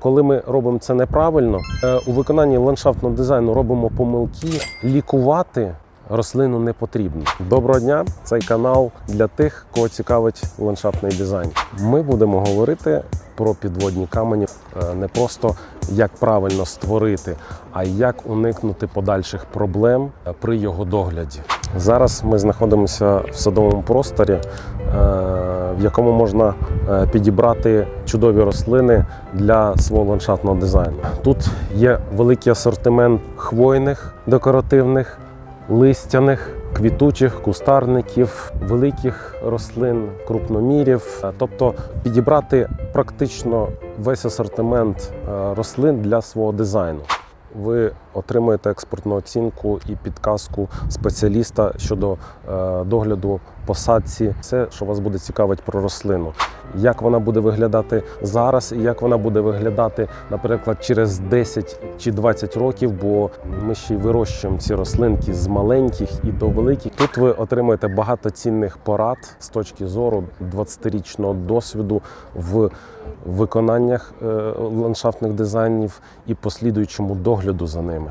Коли ми робимо це неправильно, е, у виконанні ландшафтного дизайну робимо помилки, лікувати рослину не потрібно. Доброго дня! Цей канал для тих, кого цікавить ландшафтний дизайн. Ми будемо говорити про підводні камені е, не просто як правильно створити, а як уникнути подальших проблем е, при його догляді. Зараз ми знаходимося в садовому просторі, в якому можна підібрати чудові рослини для свого ландшафтного дизайну. Тут є великий асортимент хвойних, декоративних, листяних, квітучих, кустарників, великих рослин, крупномірів. Е, Тобто підібрати практично весь асортимент е, рослин для свого дизайну. Ви отримуєте експортну оцінку і підказку спеціаліста щодо е, догляду посадці. Все, що вас буде цікавить про рослину. Як вона буде виглядати зараз, і як вона буде виглядати, наприклад, через 10 чи 20 років, бо ми ще й вирощуємо ці рослинки з маленьких і до великих. Тут ви отримуєте багато цінних порад з точки зору 20-річного досвіду в виконаннях е, ландшафтних дизайнів і послідуючому догляду за ними.